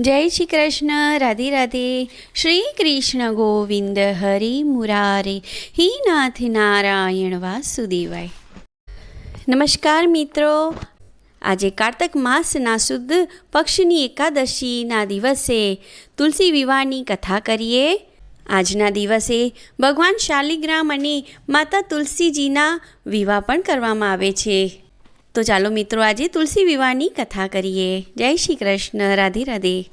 જય શ્રી કૃષ્ણ, રાધે રાધે. શ્રી કૃષ્ણ ગોવિંદ હરિ મુરારે. હિ નાથ નારાયણ વાસુદેવાય. નમસ્કાર મિત્રો. આજે કાર્તક માસના શુદ્ધ પક્ષની એકાદશીના દિવસે તુલસી વિવાહની કથા કરીએ. આજના દિવસે ભગવાન શાલિગ્રામ અને માતા તુલસીજીના વિવાહ પણ કરવામાં આવે છે. તો ચાલો મિત્રો આજે તુલસી વિવાહની કથા કરીએ. જય શ્રી કૃષ્ણ. રાધે રાધે.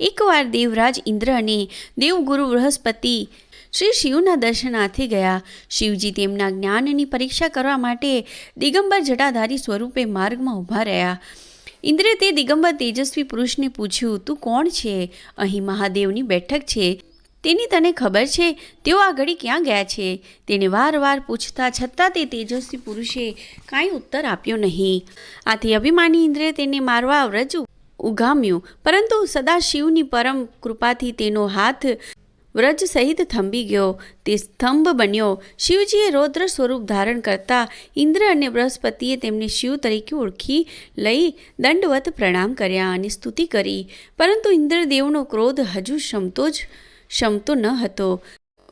એકવાર દેવરાજ ઇન્દ્ર અને દેવગુરુ બૃહસ્પતિ શ્રી શિવના દર્શનાર્થે ગયા. શિવજી તેમના જ્ઞાનની પરીક્ષા કરવા માટે દિગંબર જટાધારી સ્વરૂપે માર્ગમાં ઊભા રહ્યા. ઇન્દ્રે તે દિગંબર તેજસ્વી પુરુષને પૂછ્યું, તું કોણ છે? અહીં મહાદેવની બેઠક છે. તેની તને ખબર છે? તેઓ આ ઘડી ક્યાં ગયા છે? તેને વારવાર પૂછતા છતાં તે તેજસ્વી પુરુષે કાંઈ ઉત્તર આપ્યો નહીં. આથી અભિમાની ઇન્દ્રે તેને મારવા વ્રજ ઉગામ્યું. પરંતુ સદાશિવની પરમ કૃપાથી તેનો હાથ વ્રજ સહિત થંભી ગયો. તે સ્તંભ બન્યો. શિવજીએ રૌદ્ર સ્વરૂપ ધારણ કરતા ઇન્દ્ર અને બૃહસ્પતિએ તેમને શિવ તરીકે ઓળખી લઈ દંડવત પ્રણામ કર્યા અને સ્તુતિ કરી. પરંતુ ઇન્દ્રદેવનો ક્રોધ હજુ શમતો જ શમતો ન હતો.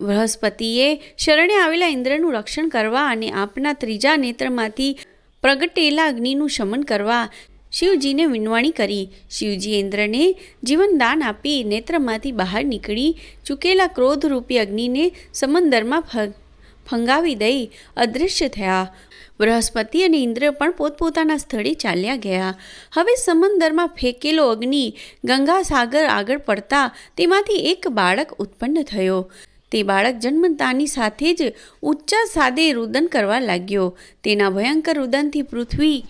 બૃહસ્પતિએ શરણે આવેલા ઇન્દ્રનું રક્ષણ કરવા અને આપના ત્રીજા નેત્રમાંથી પ્રગટેલા અગ્નિનું શમન કરવા શિવજીને વિનવાણી કરી. શિવજી ઇન્દ્રને જીવનદાન આપી નેત્રમાંથી બહાર નીકળી ચૂકેલા ક્રોધરૂપી અગ્નિને સમંદરમાં ફંગાવી દઈ અદૃશ્ય થયા. બૃહસ્પતિ અને ઇન્દ્ર પણ પોતપોતાના સ્થળે ચાલ્યા ગયા. હવે સમંદરમાં ફેંકેલો અગ્નિ ગંગા સાગર આગળ પડતા તેમાંથી એક બાળક ઉત્પન્ન થયો. તે બાળક જન્મતાની સાથે જ ઊંચા સાદે રુદન કરવા લાગ્યો. તેના ભયંકર રુદનથી પૃથ્વી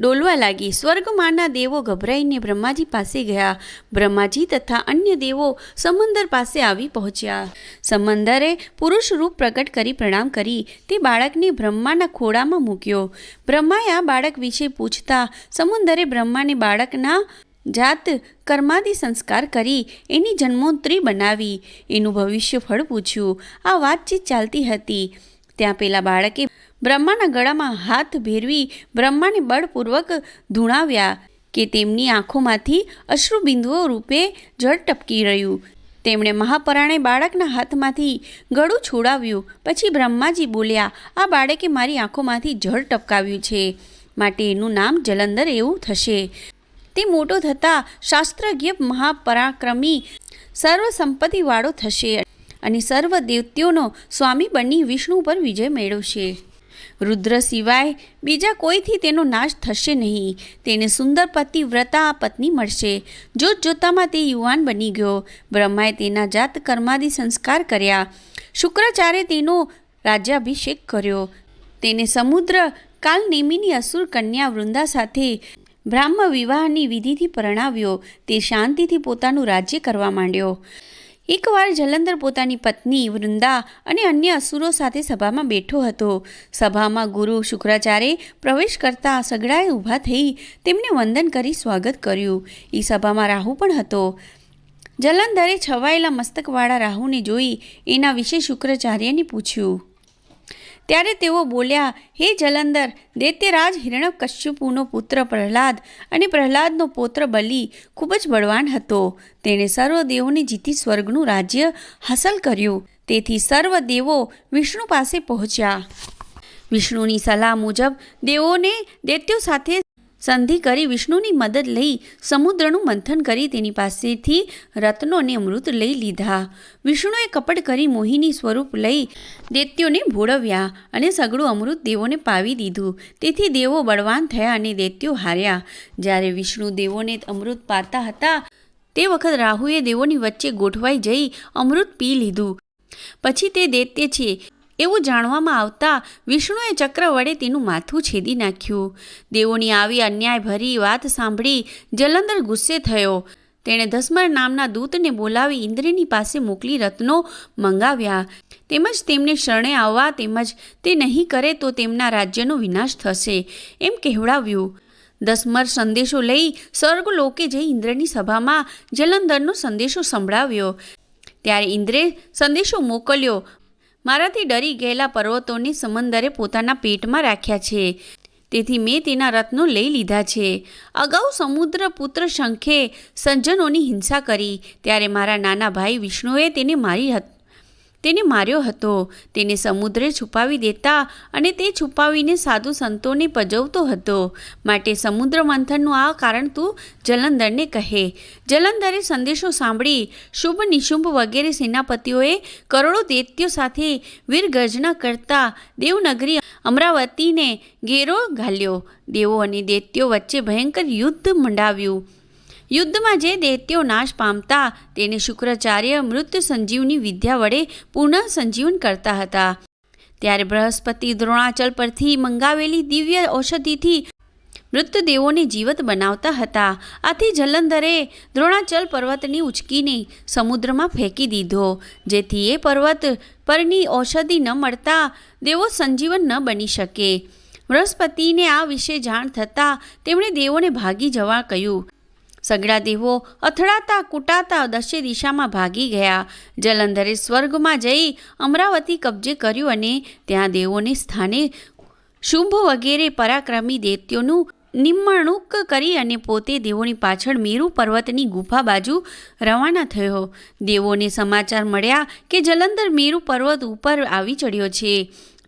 ડોલવા લાગી. સ્વર્ગમાંના દેવો ગભરાઈને બ્રહ્માજી પાસે ગયા. બ્રહ્માજી તથા અન્ય દેવો સમંદર પાસે આવી પહોંચ્યા. સમંદરે પુરુષ રૂપ પ્રગટ કરી પ્રણામ કરી. તે બાળકને બ્રહ્માના ખોળામાં મૂક્યો. બ્રહ્માએ આ બાળક વિશે પૂછતા સમુંદરે બ્રહ્માને બાળકના જાત કર્માદિ સંસ્કાર કરી, એની જન્મોત્રી બનાવી. એનું ભવિષ્ય ફળ પૂછ્યું. આ વાતચીત ચાલતી હતી. ત્યાં પેલા બાળકે બ્રહ્માના ગળામાં હાથ ભેરવી બ્રહ્માને બળપૂર્વક ધૂણાવ્યા કે તેમની આંખોમાંથી અશ્રુબિંદુઓ રૂપે જળ ટપકી રહ્યું. તેમણે મહાપરાણે બાળકના હાથમાંથી ગળું છોડાવ્યું. પછી બ્રહ્માજી બોલ્યા, આ બાળકે મારી આંખોમાંથી જળ ટપકાવ્યું છે. માટે એનું નામ જલંધર એવું થશે. તે મોટો થતાં શાસ્ત્રજ્ઞ મહાપરાક્રમી સર્વ સંપત્તિવાળો થશે અને સર્વ દેવતીઓનો સ્વામી બની વિષ્ણુ પર વિજય મેળવશે. રુદ્ર સિવાય બીજા કોઈથી તેનો નાશ થશે નહીં. તેને સુંદર પતિ વ્રતા પત્ની મળશે. જોત જોતામાં તે યુવાન બની ગયો. બ્રહ્માએ તેના જાત કર્માદિ સંસ્કાર કર્યા. શુક્રાચાર્ય તેનો રાજ્યાભિષેક કર્યો. તેને સમુદ્ર કાલનેમીની અસુર કન્યા વૃંદા સાથે બ્રાહ્મ વિવાહની વિધિથી પરણાવ્યો. તે શાંતિથી પોતાનું રાજ્ય કરવા માંડ્યો. એકવાર જલંધર પોતાની પત્ની વૃંદા અને અન્ય અસુરો સાથે સભામાં બેઠો હતો. સભામાં ગુરુ શુક્રાચાર્ય પ્રવેશ કરતા સગડાએ ઊભા થઈ તેમને વંદન કરી સ્વાગત કર્યું. એ સભામાં રાહુ પણ હતો. જલંધરે છવાયેલા મસ્તકવાળા રાહુને જોઈ એના વિશે શુક્રાચાર્યને પૂછ્યું ત્યારે તેઓ બોલ્યા, હે જલંધર, દૈત્યરાજ હિરણ્યકશ્યપુનો પુત્ર પ્રહલાદ અને પ્રહલાદનો પૌત્ર બલિ ખૂબ જ બળવાન હતો. તેણે સર્વ દેવોને જીતી સ્વર્ગનું રાજ્ય હાંસલ કર્યું. તેથી સર્વ દેવો વિષ્ણુ પાસે પહોંચ્યા. વિષ્ણુની સલાહ મુજબ દેવોને દૈત્યો સાથે સંધિ કરી વિષ્ણુની મદદ લઈ સમુદ્રનું મંથન કરી તેની પાસેથી રત્નોને અમૃત લઈ લીધા. વિષ્ણુએ કપટ કરી મોહિની સ્વરૂપ લઈ દૈત્યોને ભોળવ્યા અને સગડું અમૃત દેવોને પાવી દીધું. તેથી દેવો બળવાન થયા અને દૈત્યો હાર્યા. જ્યારે વિષ્ણુ દેવોને અમૃત પાતા હતા, તે વખત રાહુએ દેવોની વચ્ચે ગોઠવાઈ જઈ અમૃત પી લીધું. પછી તે દૈત્ય છે એવું જાણવામાં આવતા વિષ્ણુએ ચક્ર વડે તેનું માથું છેદી નાખ્યું. દેવોની આવી અન્યાયભરી વાત સાંભળી જલંધર ગુસ્સે થયો. તેણે ધસમર નામના દૂતને બોલાવી ઇન્દ્રની પાસે મોકલી રત્નો મંગાવ્યા. તેમજ તેમને શરણે આવવા તેમજ તે નહીં કરે તો તેમના રાજ્યનો વિનાશ થશે, એમ કહેવડાવ્યું. દસમર સંદેશો લઈ સ્વર્ગ લોકે જઈ ઇન્દ્રની સભામાં જલંધરનો સંદેશો સંભળાવ્યો. ત્યારે ઇન્દ્રે સંદેશો મોકલ્યો મારાથી ડરી ગયેલા પર્વતોને સમંદરે પોતાના પેટમાં રાખ્યા છે. તેથી મેં તેના રત્નો લઈ લીધા છે. અગાઉ સમુદ્ર પુત્ર શંખે સજ્જનોની હિંસા કરી. ત્યારે મારા નાના ભાઈ વિષ્ણુએ તેને મારી હતી તેને માર્યો હતો. તેને સમુદ્રે છુપાવી દેતા અને તે છુપાવીને સાધુ સંતોને પજવતો હતો. માટે સમુદ્ર મંથનનું આ કારણ તું જલંધરને કહે. જલંધરે સંદેશો સાંભળી શુભ નિશુંભ વગેરે સેનાપતિઓએ કરોડો દૈત્યો સાથે વીરગર્જના કરતા દેવનગરી અમરાવતીને ઘેરો ઘાલ્યો. દેવો અને દૈત્યો વચ્ચે ભયંકર યુદ્ધ મંડાવ્યું. યુદ્ધમાં જે દૈત્યો નાશ પામતા, તેને શુક્રાચાર્ય મૃત્યુ સંજીવની વિદ્યા વડે પુનઃ સંજીવન કરતા હતા. ત્યારે બૃહસ્પતિ દ્રોણાચલ પરથી મંગાવેલી દિવ્ય ઔષધિથી મૃતદેવોને જીવત બનાવતા હતા. આથી જલંધરે દ્રોણાચલ પર્વતની ઉચકીને સમુદ્રમાં ફેંકી દીધો, જેથી એ પર્વત પરની ઔષધિ ન મળતા દેવો સંજીવન ન બની શકે. બૃહસ્પતિને આ વિશે જાણ થતાં તેમણે દેવોને ભાગી જવા કહ્યું સગડા દેવો અથડાતા, કૂટાતા દશે દિશામાં ભાગી ગયા. જલંધરે સ્વર્ગમાં જઈ અમરાવતી કબજે કર્યું અને ત્યાં દેવોને સ્થાને શુંભ વગેરે પરાક્રમી દૈત્યોનું નિમણૂક કરી અને પોતે દેવોની પાછળ મેરુ પર્વતની ગુફા બાજુ રવાના થયો. દેવોને સમાચાર મળ્યા કે જલંધર મેરુ પર્વત ઉપર આવી ચડ્યો છે.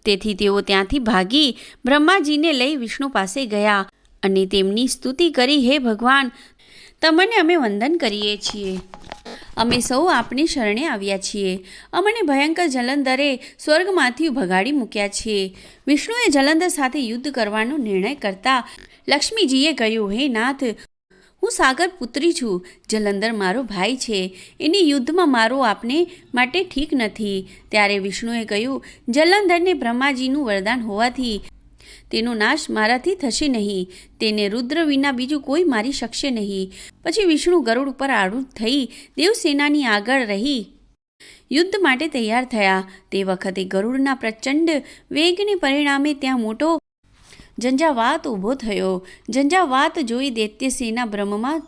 તેથી તેઓ ત્યાંથી ભાગી બ્રહ્માજીને લઈ વિષ્ણુ પાસે ગયા અને તેમની સ્તુતિ કરી, હે ભગવાન તમને અમે વંદન કરીએ છીએ. અમે સૌ આપની શરણે આવ્યા છીએ. અમને ભયંકર જલંધરે સ્વર્ગમાંથી ભગાડી મૂક્યા છીએ. વિષ્ણુએ જલંધર સાથે યુદ્ધ કરવાનો નિર્ણય કરતા લક્ષ્મીજીએ કહ્યું, હે નાથ, હું સાગર પુત્રી છું. જલંધર મારો ભાઈ છે. એની યુદ્ધમાં મારો આપને માટે ઠીક નથી. ત્યારે વિષ્ણુએ કહ્યું, જલંધરને બ્રહ્માજીનું વરદાન હોવાથી તેનો નાશ મારાથી થશે નહીં. તેને રુદ્ર વિના બીજું કોઈ મારી શકશે નહીં. પછી વિષ્ણુ ગરુડ ઉપર આરૂઢ થઈ દેવસેનાની આગળ રહી. યુદ્ધ માટે તૈયાર થયા. તે વખતે ગરુડના પ્રચંડ વેગને પરિણામે ત્યાં મોટો ઝંઝાવાત ઊભો થયો. ઝંઝાવાત જોઈ દૈત્ય સેના બ્રહ્મમાં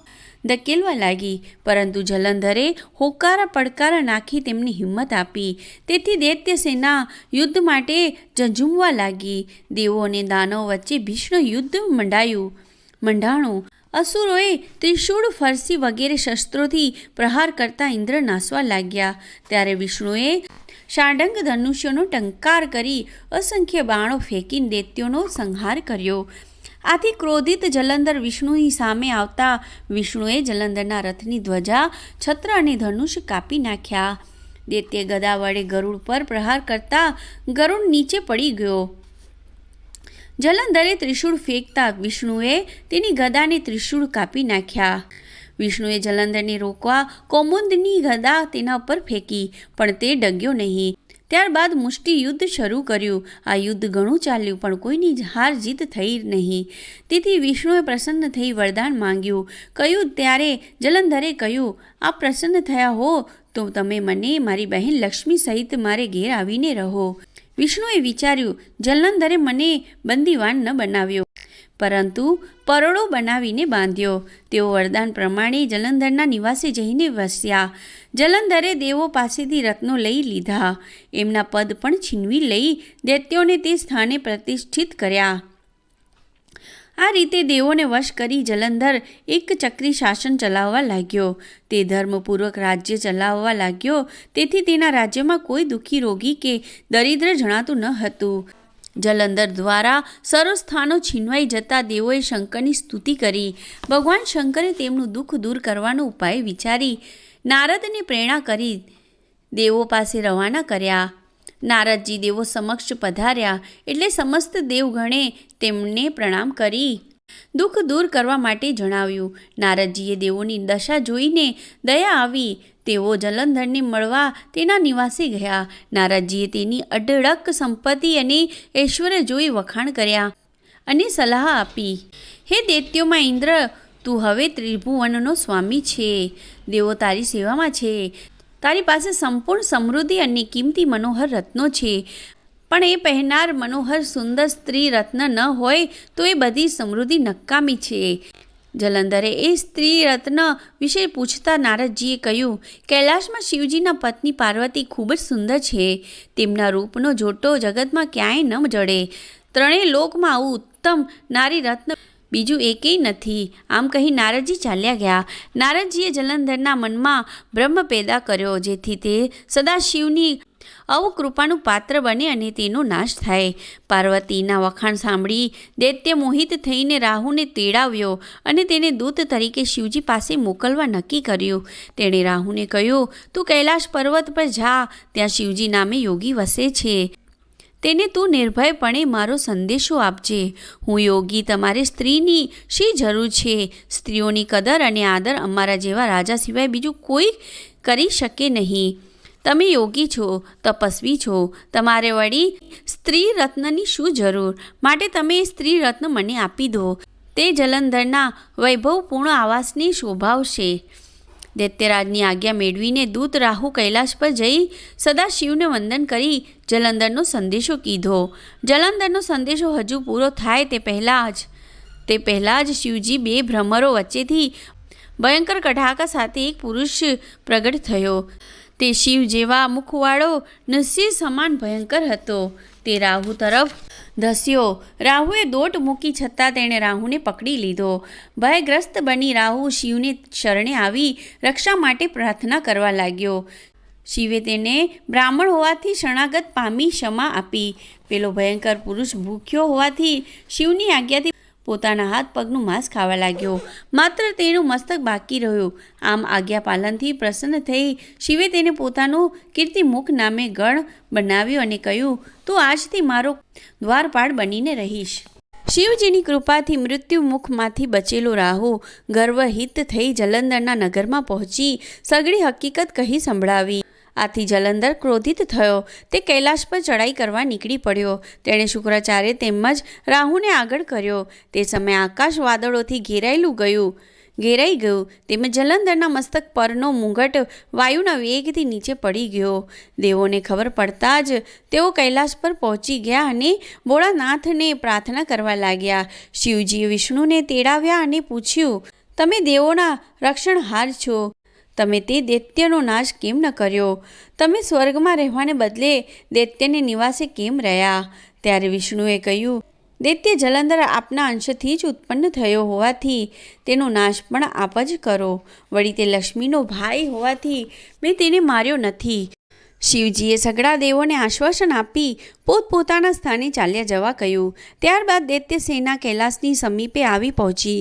ધકેલવા લાગી. પરંતુ જલંધરે હોકારા પડકારા નાખી તેમની હિંમત આપી. તેથી દૈત્ય સેના યુદ્ધ માટે ઝઝુમવા લાગી. દેવો અને દાનવ વચ્ચે ભીષણ યુદ્ધ મંડાયું. મંડાણું. અસુરોએ ત્રિશૂળ ફરસી વગેરે શસ્ત્રોથી પ્રહાર કરતા ઇન્દ્ર નાસવા લાગ્યા. ત્યારે વિષ્ણુએ શાડંગ ધનુષ્યોનો ટંકાર કરી અસંખ્ય બાણો ફેંકીને દૈત્યોનો સંહાર કર્યો. આથી ક્રોધિત જલંધર વિષ્ણુની સામે આવતા વિષ્ણુએ જલંધરના રથની ધ્વજા, છત્ર અને ધનુષ કાપી નાખ્યા. દૈત્ય ગદા વડે ગરુડ પર પ્રહાર કરતા ગરુડ નીચે પડી ગયો. જલંધરે ત્રિશૂળ ફેંકતા વિષ્ણુએ તેની ગદાને ત્રિશૂળ કાપી નાખ્યા. વિષ્ણુએ જલંધરને રોકવા કૌમુદની ગદા તેના ઉપર ફેંકી, પણ તે ડગ્યો નહીં. ત્યારબાદ મુષ્ટિ યુદ્ધ શરૂ કર્યું. આ યુદ્ધ ઘણું ચાલ્યું, પણ કોઈની હાર જીત થઈ નહીં. તેથી વિષ્ણુએ પ્રસન્ન થઈ વરદાન માંગ્યું. કહ્યું, ત્યારે જલંધરે કહ્યું આ પ્રસન્ન થયા હો, તો તમે મને, મારી બહેન લક્ષ્મી સહિત મારે ઘેર આવીને રહો. વિષ્ણુએ વિચાર્યું, જલંધરે મને બંદીવાન ન બનાવ્યો. પરંતુ પરોળો બનાવીને બાંધ્યો. તેઓ વરદાન પ્રમાણે જલંધરના નિવાસે જઈને વસ્યા. જલંધરે દેવો પાસેથી રત્નો લઈ લીધા. એમના પદ પણ છીનવી લઈ દૈત્યોને તે સ્થાને પ્રતિષ્ઠિત કર્યા. આ રીતે દેવોને વશ કરી જલંધર એક ચક્રી શાસન ચલાવવા લાગ્યો. તે ધર્મપૂર્વક રાજ્ય ચલાવવા લાગ્યો. તેથી તેના રાજ્યમાં કોઈ દુઃખી રોગી કે દરિદ્ર જણાતું ન હતું. જલંધર દ્વારા સર્વસ્થાનો છીનવાઈ જતા દેવોએ શંકરની સ્તુતિ કરી. ભગવાન શંકરે તેમનું દુઃખ દૂર કરવાનો ઉપાય વિચારી નારદને પ્રેરણા કરી દેવો પાસે રવાના કર્યા. નારદજી દેવો સમક્ષ પધાર્યા એટલે સમસ્ત દેવગણે તેમને પ્રણામ કરી. દુઃખ દૂર કરવા માટે જણાવ્યું. નારદજીએ દેવોની દશા જોઈને દયા આવી. તેઓ જલંધરને મળવા તેના નિવાસે ગયા. નારદજીએ તેની અઢળક સંપત્તિ અને ઐશ્વર્ય જોઈ વખાણ કર્યા અને સલાહ આપી. હે દૈત્યોમાં ઇન્દ્ર, તું હવે ત્રિભુવનનો સ્વામી છે. દેવો તારી સેવામાં છે. તારી પાસે સંપૂર્ણ સમૃદ્ધિ અને કિંમતી મનોહર રત્નો છે. પણ એ પહેરનાર મનોહર સુંદર સ્ત્રી રત્ન ન હોય તો એ બધી સમૃદ્ધિ નકામી છે. જલંધરે એ સ્ત્રી રત્ન વિશે પૂછતા નારદજીએ કહ્યું, કૈલાશમાં શિવજીના પત્ની પાર્વતી ખૂબ જ સુંદર છે. તેમના રૂપનો જોટો જગતમાં ક્યાંય ન જડે. ત્રણેય લોકમાં આવું ઉત્તમ નારી રત્ન બીજું એકેય નથી. આમ કહી નારદજી ચાલ્યા ગયા. નારદજીએ જલંધરના મનમાં બ્રહ્મ પેદા કર્યો, જેથી તે સદાશિવની કૃપાનું પાત્ર બને અને તેનો નાશ થાય. પાર્વતીના વખાણ સાંભળી દૈત્ય મોહિત થઈને રાહુને તેડાવ્યો અને તેને દૂત તરીકે શિવજી પાસે મોકલવા નક્કી કર્યું. તેણે રાહુને કહ્યું, તું કૈલાશ પર્વત પર જા, ત્યાં શિવજી નામે યોગી વસે છે. તેને તું નિર્ભયપણે મારો સંદેશો આપજે. હું યોગી તમારે સ્ત્રીની શી જરૂર છે? સ્ત્રીઓની કદર અને આદર અમારા જેવા રાજા સિવાય બીજું કોઈ કરી શકે નહીં. તમે યોગી છો, તપસ્વી છો, તમારે વળી સ્ત્રી રત્નની શું જરૂર? માટે તમે સ્ત્રી રત્ન મને આપી દો. તે જલંધરના વૈભવપૂર્ણ આવાસની શોભાવશે દૈત્યરાજની આજ્ઞા મેળવીને દૂત રાહુ કૈલાશ પર જઈ સદા શિવને વંદન કરી જલંધરનો સંદેશો કીધો. જલંધરનો સંદેશો હજુ પૂરો થાય તે પહેલાં જ, તે પહેલાં જ શિવજી બે ભ્રમરો વચ્ચેથી ભયંકર કઢાકા સાથે એક પુરુષ પ્રગટ થયો. તે શિવ જેવા મુખવાળો નરસિંહ સમાન ભયંકર હતો. તે રાહુ તરફ ધસ્યો. રાહુએ દોટ મૂકી છતાં તેણે રાહુને પકડી લીધો. ભયગ્રસ્ત બની રાહુ શિવને શરણે આવી રક્ષા માટે પ્રાર્થના કરવા લાગ્યો. શિવે તેને બ્રાહ્મણ હોવાથી શરણાગત પામી ક્ષમા આપી. પેલો ભયંકર પુરુષ ભૂખ્યો હોવાથી શિવની આજ્ઞાથી પોતાના હાથ પગનું માંસ ખાવા લાગ્યો. માત્ર તેનું મસ્તક બાકી રહ્યું. આમ આજ્ઞા પાલનથી પ્રસન્ન થઈ શિવે તેને પોતાનું કીર્તિમુખ નામે ગણ બનાવ્યો અને કહ્યું, તું આજથી મારો દ્વારપાળ બનીને રહીશ. શિવજીની કૃપાથી મૃત્યુ મુખમાંથી બચેલો રાહુ ગર્વહિત થઈ જલંધરના નગરમાં પહોંચી સગળી હકીકત કહી સંભળાવી. આથી જલંધર ક્રોધિત થયો. તે કૈલાશ પર ચડાઈ કરવા નીકળી પડ્યો. તેણે શુક્રાચાર્ય તેમજ રાહુને આગળ કર્યો. તે સમયે આકાશ વાદળોથી ઘેરાયેલું ગયું. ઘેરાઈ ગયું. તેમજ જલંધરના મસ્તક પરનો મુંગટ વાયુના વેગથી નીચે પડી ગયો. દેવોને ખબર પડતા જ તેઓ કૈલાશ પર પહોંચી ગયા અને ભોળાનાથને પ્રાર્થના કરવા લાગ્યા. શિવજીએ વિષ્ણુને તેડાવ્યા અને પૂછ્યું, તમે દેવોના રક્ષણહાર છો? તમે તે દૈત્યનો નાશ કેમ ન કર્યો? તમે સ્વર્ગમાં રહેવાને બદલે દૈત્યને નિવાસે કેમ રહ્યા? ત્યારે વિષ્ણુએ કહ્યું, દૈત્ય જલંધર આપના અંશથી જ ઉત્પન્ન થયો હોવાથી તેનો નાશ પણ આપ જ કરો. વળી તે લક્ષ્મીનો ભાઈ હોવાથી મેં તેને માર્યો નથી. શિવજીએ સગડા દેવોને આશ્વાસન આપી પોતપોતાના સ્થાને ચાલ્યા જવા કહ્યું. ત્યારબાદ દૈત્ય સેના કૈલાસની સમીપે આવી પહોંચી.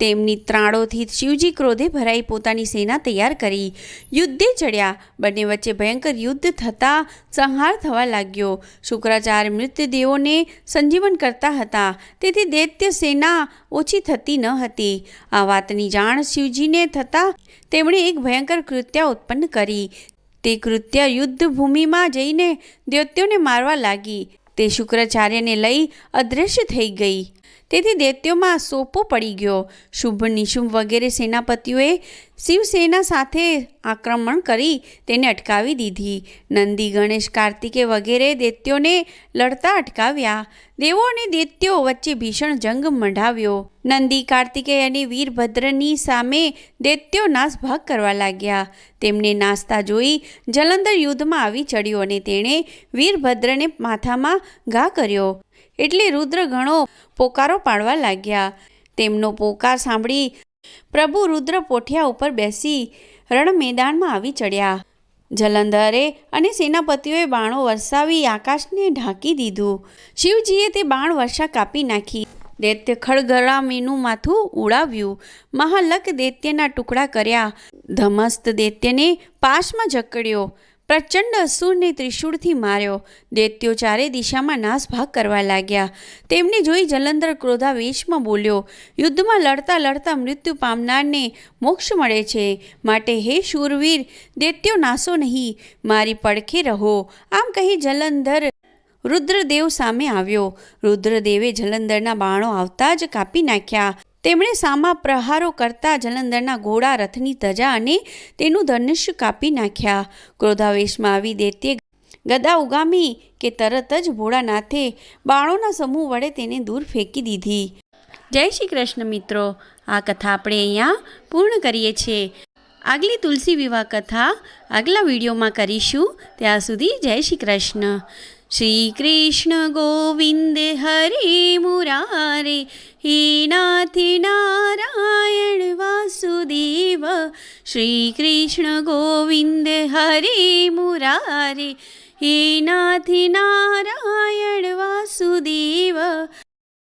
તેમની ત્રાણોથી શિવજી ક્રોધે ભરાઈ પોતાની સેના તૈયાર કરી. યુદ્ધે ચડ્યા. બંને વચ્ચે ભયંકર યુદ્ધ થતાં સંહાર થવા લાગ્યો. શુક્રાચાર્ય મૃતદેવોને સંજીવન કરતા હતા. તેથી દૈત્ય સેના ઓછી થતી ન હતી. આ વાતની જાણ શિવજીને થતાં તેમણે એક ભયંકર કૃત્ય ઉત્પન્ન કરી. તે કૃત્ય યુદ્ધ ભૂમિમાં જઈને દૈત્યોને મારવા લાગી. તે શુક્રાચાર્યને લઈ અદૃશ્ય થઈ ગઈ. તેથી દૈત્યોમાં સોપો પડી ગયો. શુભ નિશુંભ વગેરે સેનાપતિઓએ શિવસેના સાથે આક્રમણ કરી તેને અટકાવી દીધી. નંદી, ગણેશ, કાર્તિકે વગેરે દૈત્યોને લડતા અટકાવ્યા. દેવો અને દૈત્યો વચ્ચે ભીષણ જંગ મંડાવ્યો. નંદી કાર્તિકેય અને વીરભદ્રની સામે દૈત્યો નાસભાગ કરવા લાગ્યા. તેમને નાસ્તા જોઈ જલંધર યુદ્ધમાં આવી ચડ્યો અને તેણે વીરભદ્રને માથામાં ઘા કર્યો. એટલે રુદ્ર ઘણો પોકારો પાડવા લાગ્યા. તેમનો પોકાર સાંભળી પ્રભુ રુદ્ર પોઠિયા ઉપર બેસી રણ મેદાનમાં આવી ચડ્યા. જલંધરે અને સેનાપતિઓએ બાણો વરસાવી આકાશને ઢાંકી દીધું. શિવજીએ તે બાણ વર્ષા કાપી નાખી. દૈત્ય ખડગરામીનું માથું ઉડાવ્યું. મહાલક દૈત્યના ટુકડા કર્યા. ધમસ્ત દૈત્યને પાશમાં જકડ્યો. પ્રચંડ અસુરને ત્રિશૂળથી માર્યો. દૈત્યો ચારે દિશામાં નાસભાગ કરવા લાગ્યા. તેમને જોઈ જલંધર ક્રોધાવેશમાં બોલ્યો, યુદ્ધમાં લડતા લડતા મૃત્યુ પામનારને મોક્ષ મળે છે. માટે હે શૂરવીર, દૈત્યો નાસો નહીં. મારી પડખે રહો. આમ કહી જલંધર રુદ્રદેવ સામે આવ્યો. રુદ્રદેવે જલંધરના બાણો આવતા જ કાપી નાખ્યા. તેમણે સામા પ્રહારો કરતા જલંધરના ઘોડા રથની ધજા અને તેનું ધનુષ્ય કાપી નાખ્યા. ક્રોધાવેશમાં આવી દેતે ગદા ઉગામી કે તરત જ ભોળાનાથે બાણોના સમૂહ વડે તેને દૂર ફેંકી દીધી. જય શ્રી કૃષ્ણ મિત્રો, આ કથા આપણે અહીંયા પૂર્ણ કરીએ છીએ. આગલી તુલસી વિવાહ કથા આગલા વિડીયોમાં કરીશું. ત્યાં સુધી જય શ્રી કૃષ્ણ. શ્રી કૃષ્ણ ગોવિંદ હરે મુરારે ઈનાથી નારાયણ વાસુદેવ શ્રી કૃષ્ણ ગોવિંદ હરે મુરારી ઈનાથી નારાયણ વાસુદેવ